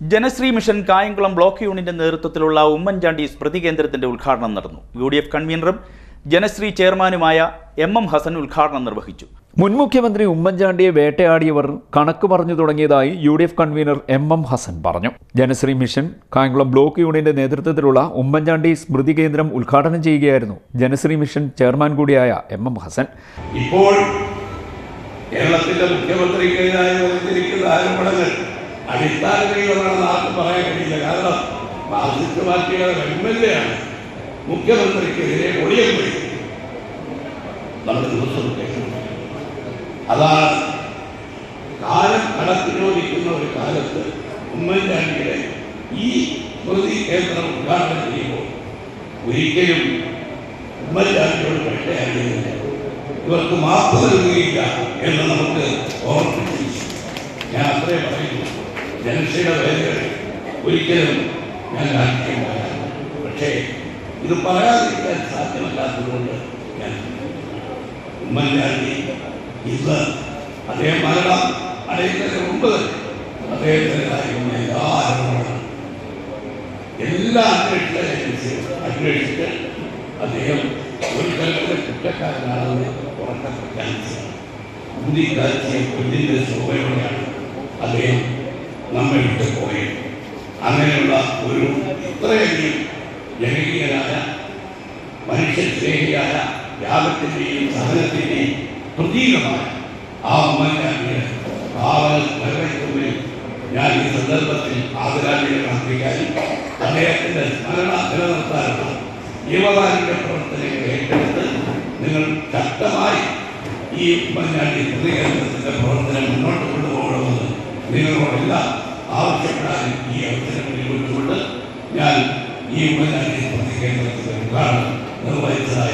Janasree mission Kayamkulam block യൂണിറ്റിന്റെ നേതൃത്വത്തിലുള്ള ഉമ്മൻചാണ്ടി സ്മൃതി കേന്ദ്രത്തിന്റെ ഉദ്ഘാടനം നടന്നു. യു ഡി എഫ് കൺവീനറും ജനശ്രീ ചെയർമാനുമായ എം എം ഹസൻ ഉദ്ഘാടനം നിർവഹിച്ചു. മുൻ മുഖ്യമന്ത്രി ഉമ്മൻചാണ്ടിയെ വേട്ടയാടിയവർ കണക്ക് പറഞ്ഞു തുടങ്ങിയതായി U D F convener M M Hasan പറഞ്ഞു. ജനശ്രീ മിഷൻ കായംകുളം ബ്ലോക്ക് യൂണിയന്റെ നേതൃത്വത്തിലുള്ള ഉമ്മൻചാണ്ടി സ്മൃതി കേന്ദ്രം ഉദ്ഘാടനം ചെയ്യുകയായിരുന്നു ജനശ്രീ മിഷൻ ചെയർമാൻ കൂടിയായ എം എം ഹസൻ. ഇപ്പോൾ കേരളത്തിന്റെ മുഖ്യമന്ത്രിക്കെതിരായി വന്നിരിക്കുന്ന ആരോപണങ്ങൾ അടിസ്ഥാനരഹിതമാണെന്ന് ആർക്കും പറയാൻ കഴിയില്ല. കാരണം മാർസിസ്റ്റ് പാർട്ടിയുടെ എം എൽ എ ആണ് മുഖ്യമന്ത്രിക്കെതിരെ ഒളിയം പോയി ദിവസം അതാണ് കാലം കടത്തിനോദിക്കുന്ന ഒരു കാലത്ത് ഉമ്മൻചാണ്ടിയുടെ ഈ സ്മൃതി കേന്ദ്രം ഉദ്ഘാടനം ചെയ്യുമ്പോൾ ഒരിക്കലും ഉമ്മൻചാണ്ടിയോട് വേട്ടയാടിയില്ല ഇവർക്ക് മാപ്പ് നൽകുകയില്ല എന്ന് നമുക്ക് ഞാൻ അത്രേ പറയുന്നു ജനശ്രീയുടെ വേദന ഒരിക്കലും ഞാൻ രാഷ്ട്രീയമില്ല പക്ഷേ ഇത് പറയാതിരിക്കാൻ സാധ്യമല്ലാത്തതുകൊണ്ട് ഞാൻ ഉമ്മൻചാണ്ടി ഇന്ന് അദ്ദേഹം മരണം അടയുന്നതിന് മുമ്പ് അദ്ദേഹത്തിന്റെ അദ്ദേഹത്തിനെതിരായിരുന്ന എല്ലാ അറിവുകളും എല്ലാ ഏജൻസികളും അന്വേഷിച്ച് അദ്ദേഹം ഒരു തരത്തിലെ കുറ്റക്കാരനാണെന്ന് ഉറക്കെ പ്രഖ്യാപിച്ചതാണ് ഊതി കാഴ്ച കുഞ്ഞിന്റെ ശോഭയോടെയാണ് അദ്ദേഹം നമ്മെ വിട്ടു പോയത് അങ്ങനെയുള്ള ഒരു ഇത്രയധികം ജനകീയനായ മനുഷ്യസ്നേഹിയായ യാഗത്തിന്റെയും സഹനത്തിന്റെയും പ്രതീകമായ ആ ഉമ്മൻചാണ്ടിയുടെ ഭാവന സ്മരണയ്ക്കുമ്പിൽ ഞാൻ ഈ സന്ദർഭത്തിൽ ആദരാഞ്ജലി അർപ്പിക്കാനും അദ്ദേഹത്തിന്റെ സ്മരണ നിലനിർത്താനുള്ള ജീവകാരുണ്യ പ്രവർത്തനങ്ങൾ ഏറ്റെടുത്ത് നിങ്ങൾ ശക്തമായി ഈ ഉമ്മൻചാണ്ടി പ്രതികരണത്തിന്റെ പ്രവർത്തനം മുന്നോട്ട് കൊണ്ടുപോകണമെന്ന് നിങ്ങളോടെല്ലാം ആവശ്യപ്പെടാനും ഈ അവസരം വിളിച്ചുകൊണ്ട് ഞാൻ ഈ ഉപജാതി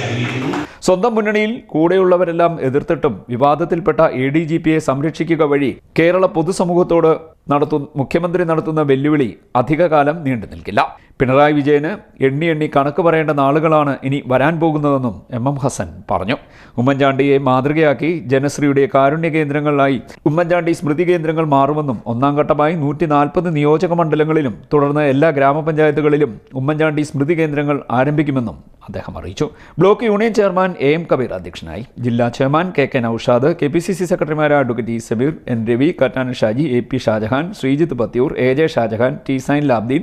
അറിയിക്കുന്നു. സ്വന്തം മുന്നണിയിൽ കൂടെയുള്ളവരെല്ലാം എതിർത്തിട്ടും വിവാദത്തിൽപ്പെട്ട എ ഡി ജി പിയെ സംരക്ഷിക്കുക വഴി കേരള പൊതുസമൂഹത്തോട് നടത്തു മുഖ്യമന്ത്രി നടത്തുന്ന വെല്ലുവിളി അധികകാലം നീണ്ടു നിൽക്കില്ല പിണറായി വിജയന് എണ്ണി എണ്ണി കണക്ക് പറയേണ്ട നാളുകളാണ് ഇനി വരാൻ പോകുന്നതെന്നും എം എം ഹസൻ പറഞ്ഞു. ഉമ്മൻചാണ്ടിയെ മാതൃകയാക്കി ജനശ്രീയുടെ കാരുണ്യ കേന്ദ്രങ്ങളിലായി ഉമ്മൻചാണ്ടി സ്മൃതി കേന്ദ്രങ്ങൾ മാറുമെന്നും ഒന്നാം ഘട്ടമായി നൂറ്റി നാൽപ്പത് നിയോജക മണ്ഡലങ്ങളിലും തുടർന്ന് എല്ലാ ഗ്രാമപഞ്ചായത്തുകളിലും ഉമ്മൻചാണ്ടി സ്മൃതി കേന്ദ്രങ്ങൾ ആരംഭിക്കുമെന്നും അദ്ദേഹം അറിയിച്ചു. Block union chairman A M Kabir അധ്യക്ഷനായി. ജില്ലാ chairman K K Naushad K P C C സെക്രട്ടറിമാരായ advocate E Sameer N Ravi Kattanan Shaji A P Shajahan Sreejith Pathiyoor A J Shajahan T Sain Labdeen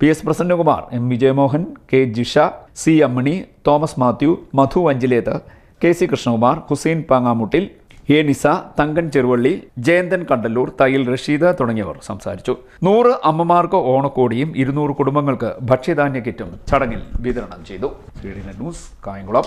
P S Prasannakumar M Vijayamohan K Jisha C Ammini Thomas Mathew Madhu Anchileth K C Krishnakumar Hussain Pangamuttil A Nisa Thankan Cheruvally Jayanthan Kandallur Thayyil Rasheed തുടങ്ങിയവർ സംസാരിച്ചു. നൂറ് അമ്മമാർക്ക് ഓണക്കോടിയും ഇരുന്നൂറ് കുടുംബങ്ങൾക്ക് ഭക്ഷ്യധാന്യ കിറ്റും ചടങ്ങിൽ വിതരണം ചെയ്തു. News Kayamkulam.